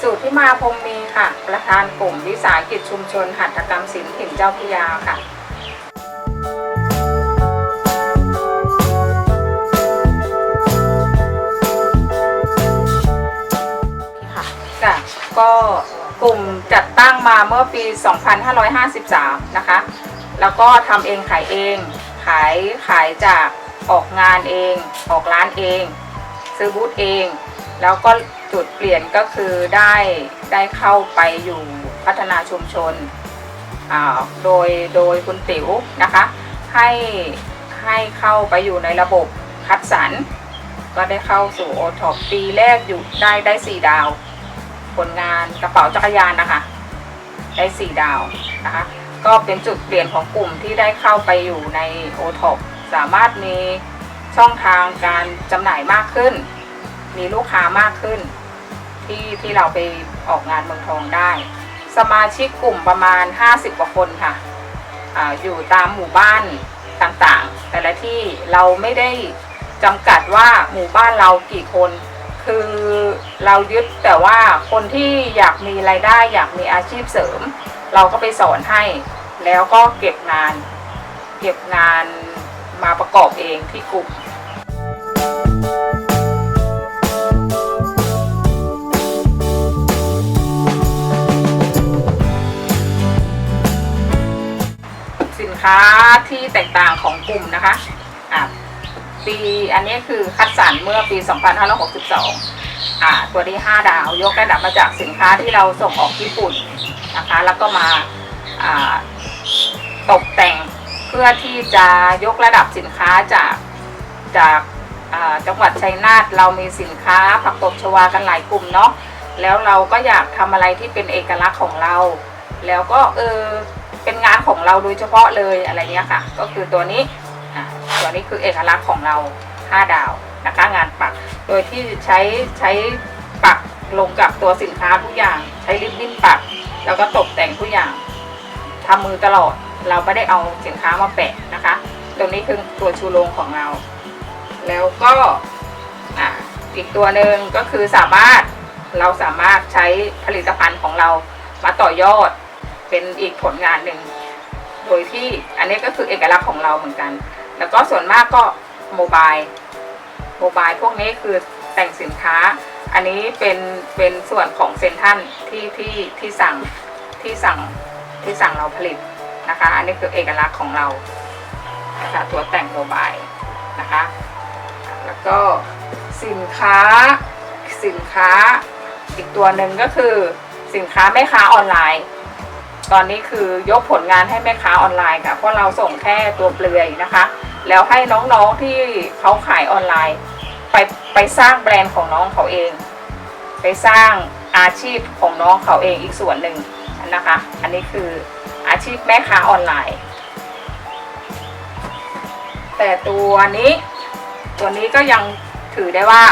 สูตรที่มาพรมมีค่ะ ประธานกลุ่มวิสาหกิจชุมชนหัตถกรรมศิลป์ถิ่นเจ้าพระยาค่ะค่ะค่ะก็กลุ่มจัดตั้งมาเมื่อปี 2553 นะคะ แล้วก็ทำเองขายเอง ขายขายจากออกงานเอง ออกร้านเอง ซื้อบูธเอง แล้วก็ จุดเปลี่ยนก็คือได้ได้เข้าไปอยู่พัฒนาชุมชนอ่าโดยโดยคุณติ๋วนะคะ ให้ให้เข้าไปอยู่ในระบบคัดสรรก็ได้เข้าสู่โอท็อปปีแรกอยู่ได้ได้สี่ดาว ผลงานกระเป๋าจักรยานนะคะ ได้สี่ดาวนะคะ ก็เป็นจุดเปลี่ยนของกลุ่มที่ได้เข้าไปอยู่ในโอท็อปสามารถมีช่องทางการจำหน่ายมากขึ้น มีลูกค้ามากขึ้น ที่ที่เราไปออกงานเมืองทองได้ สมาชิกกลุ่มประมาณ 50 กว่าคนค่ะออยู่ตามหมู่บ้านต่างๆ แต่ละที่เราไม่ได้จำกัดว่าหมู่บ้านเรากี่คน คือเรายึดแต่ว่าคนที่อยากมีรายได้อยากมีอาชีพเสริม เราก็ไปสอนให้ แล้วก็เก็บงาน เก็บงานมาประกอบเองที่กลุ่ม ค้าที่แตกต่างของกลุ่มนะคะอะปีอันนี้คือคัดสรรเมื่อปี 2562อ่าตัวนี้5ดาว ยกระดับมาจากสินค้าที่เราส่งออกญี่ปุ่นนะคะ แล้วก็มาอ่าตกแต่งเพื่อที่จะยกระดับสินค้าจากจากจังหวัดชัยนาทเรามีสินค้าผักตบชวากันหลายกลุ่มเนาะแล้วเราก็อยากทำอะไรที่เป็นเอกลักษณ์ของเรา แล้วก็เออ เป็นงานของเราโดยเฉพาะเลยอะไรเงี้ยค่ะ ก็คือตัวนี้ตัวนี้คือเอกลักษณ์ของเรา 5 ดาวนะคะงานปัก โดยที่ใช้ใช้ปักลงกับตัวสินค้าทุกอย่าง ใช้ริบบิ้นปัก แล้วก็ตกแต่งทุกอย่างทำมือตลอดเราไม่ได้เอาสินค้ามาแปะนะคะ ตรงนี้คือตัวชูโรงของเรา แล้วก็อีกตัวหนึ่งก็คือสามารถเราสามารถใช้ผลิตภัณฑ์ของเรามาต่อยอด เป็นอีกผลงานหนึ่ง โดยที่อันนี้ก็คือเอกลักษณ์ของเราเหมือนกัน แล้วก็ส่วนมากก็โมบายโมบายพวกนี้คือแต่งสินค้า อันนี้เป็นเป็นส่วนของเซนทันที่ที่ที่สั่งที่สั่งที่สั่งเราผลิตนะคะ อันนี้คือเอกลักษณ์ของเรานะคะตัวแต่งโมบายนะคะ แล้วก็สินค้าสินค้าอีกตัวหนึ่งก็คือสินค้าแม่ค้าออนไลน์ ตอนนี้คือยกผลงานให้แม่ค้าออนไลน์ค่ะ เพราะเราส่งแค่ตัวเปลือยนะคะ แล้วให้น้องๆที่เขาขายออนไลน์ ไปไปสร้างแบรนด์ของน้องเขาเอง ไปสร้างอาชีพของน้องเขาเองอีกส่วนหนึ่งนะคะ อันนี้คืออาชีพแม่ค้าออนไลน์ แต่ตัวนี้ตัวนี้ก็ยังถือได้ว่า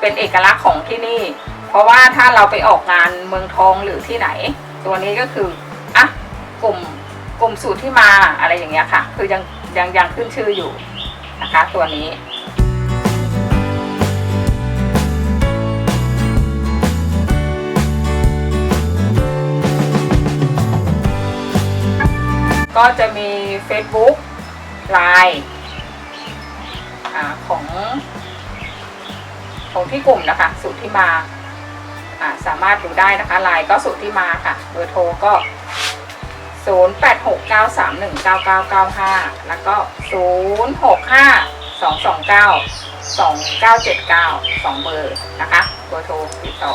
เป็นเอกลักษณ์ของที่นี่ เพราะว่าถ้าเราไปออกงานเมืองทองหรือที่ไหน ตัวนี้ก็คือ กลุ่มกลุ่มสูตรที่มาอะไรอย่างเงี้ยค่ะ คือยังยังยังขึ้นชื่ออยู่นะคะ ตัวนี้ก็จะมี Facebook Line อของ ของที่กลุ่มนะคะ สูตรที่มาอ่าสามารถดูได้นะคะไลน์ก็สูตรที่มาค่ะ เบอร์โทรก็ 0869319995 แล้วก็ 0652292979 2 เบอร์นะคะเบอร์โทรติดต่อ